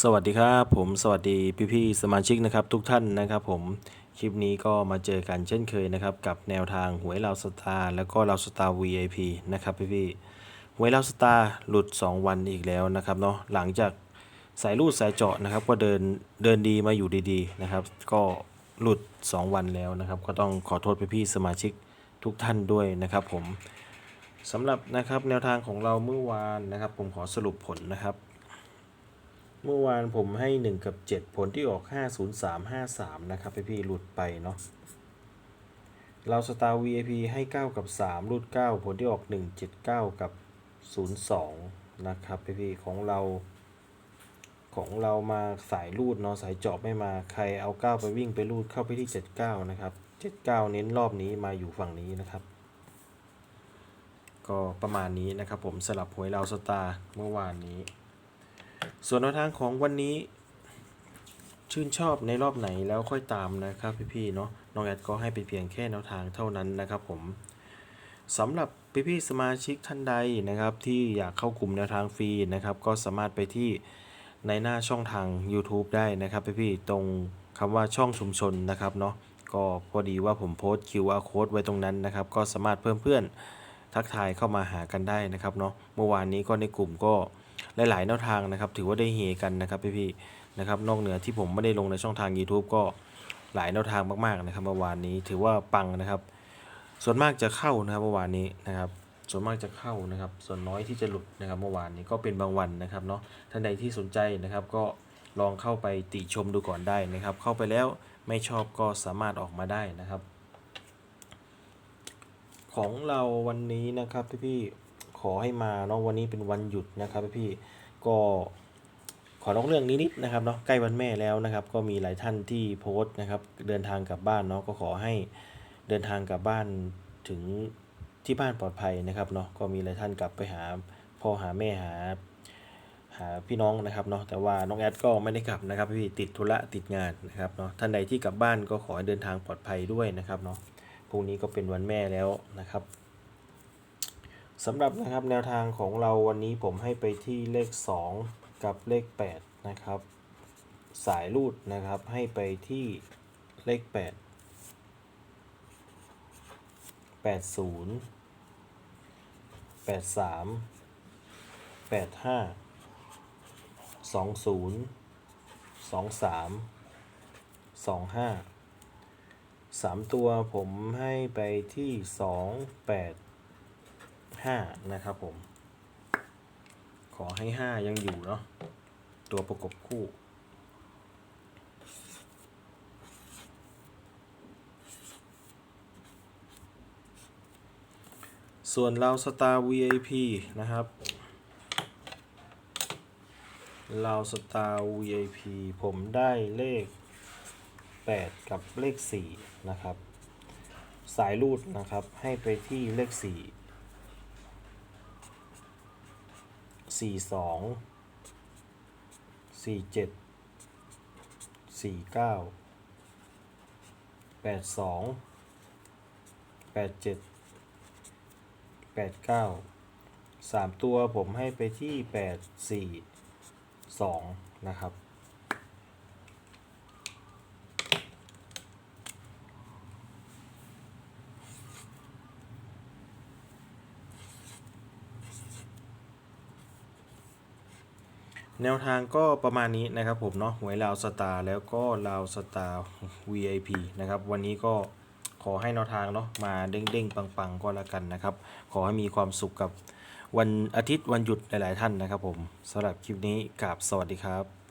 สวัสดีครับผมสวัสดีพี่ๆสมาชิกนะครับทุกท่านนะครับผมคลิปนี้ก็มาเจอกันเช่นเคยนะครับกับแนวทางหวยเราสตาร์แล้วก็เราสตาร์ VIP นะครับพี่ๆหวยเราสตาร์หลุด 2 วันอีกแล้วนะครับเนาะหลังจากสายรูดสายเจาะนะครับก็เดินเดินดีมาอยู่ดีๆนะครับก็หลุด 2 วันแล้วนะครับ ก็ต้องขอโทษพี่ๆสมาชิกทุกท่านด้วยนะครับผมสำหรับนะครับแนวทางของเราเมื่อวานนะครับ ผมขอสรุปผลนะครับ เมื่อวานผมให้ 1 กับ 7 ผลที่ออก 50353 นะครับพี่ๆหลุดไปเนาะเราสตาร์ VIP ให้ 9 กับ 3รุด9 ผลที่ออก 179 กับ 02 นะครับพี่ๆของเรา ของเรามาสายรูดเนาะสายเจาะไม่มาใครเอา 9 ไปวิ่งไปรูดเข้าไปที่ 79 นะครับ 79 เน้นรอบนี้มาอยู่ฝั่งนี้นะครับ ก็ประมาณนี้นะครับผมสลับหวยเราสตาร์เมื่อวานนี้ ส่วนแนวทางของวันนี้ ชื่นชอบในรอบไหนแล้วค่อยตามนะครับพี่ๆเนาะน้องแอดก็ให้เป็นเพียงแค่แนวทางเท่านั้นนะครับผมสำหรับพี่ๆสมาชิกท่านใดนะครับที่อยากเข้ากลุ่มแนวทางฟรีนะครับ ก็สามารถไปที่ในหน้าช่องทาง YouTube ได้นะครับพี่ๆตรงคำว่าช่องชุมชนนะครับเนาะก็พอดีว่าผมโพสต์ QR code ไว้ตรงนั้นนะครับ ก็สามารถเพิ่มเพื่อนทักทายเข้ามาหากันได้นะครับเนาะเมื่อวานนี้ก็ในกลุ่มก็ หลายๆแนวทางนะครับ ถือว่าได้เฮกันนะครับพี่ๆนะครับ นอกเหนือที่ผมไม่ได้ลงในช่องทาง YouTube ก็หลายแนวทางมากๆนะครับเมื่อวานนี้ถือว่าปังนะครับ ส่วนมากจะเข้านะครับเมื่อวานนี้นะครับ ส่วนมากจะเข้านะครับ ส่วนน้อยที่จะหลุดนะครับเมื่อวานนี้ก็เป็นบางวันนะครับเนาะท่านใดที่สนใจนะครับก็ลองเข้าไปติชมดูก่อนได้นะครับ เข้าไปแล้วไม่ชอบก็สามารถออกมาได้นะครับ ของเราวันนี้นะครับพี่ๆ ขอให้มาเนาะวันนี้เป็นวันหยุดนะครับพี่ก็ขอนอกเรื่องนิดๆนะครับเนาะใกล้วันแม่แล้วนะครับ ก็มีหลายท่านที่โพสต์นะครับ เดินทางกลับบ้านเนาะก็ขอให้เดินทางกลับบ้านถึงที่บ้านปลอดภัยนะครับเนาะก็มีหลายท่านกลับไปหาพ่อหาแม่หาหาพี่น้องนะครับเนาะแต่ว่าน้องแอดก็ไม่ได้กลับนะครับพี่ติดธุระติดงานนะครับเนาะท่านใดที่กลับบ้านก็ขอให้เดินทางปลอดภัยด้วยนะครับเนาะพรุ่งนี้ก็เป็นวันแม่แล้วนะครับ สำหรับนะครับแนวทางของเราวันนี้ผมให้ไปที่เลข 2 กับเลข 8 นะครับ สายรูดนะครับให้ไปที่เลข 8 80 83 85สองศูนย์สองสามสองห้าสามตัวผมให้ไปที่ส ห้านะครับผม ขอให้ห้ายังอยู่เนาะตัวประกบคู่ส่วนเราสตาร์ VIP นะครับ เราสตาร์ VIP ผมได้เลข 8 กับเลข 4 นะครับ สายรูดนะครับให้ไปที่เลข 4 4 2 4 7 4 9 8 2 8 7 8 9 3ตัวผมให้ไปที่8 4สองนะครับ แนวทางก็ประมาณนี้นะครับผมเนาะหวยลาวสตาร์แล้วก็ลาวสตาร์ VIP นะครับวันนี้ก็ขอให้แนวทางเนาะมาเด้งๆ ปังๆ ก็แล้วกันนะครับ ขอให้มีความสุขกับวันอาทิตย์วันหยุดหลายๆท่านนะครับผมสำหรับคลิปนี้กราบสวัสดีครับ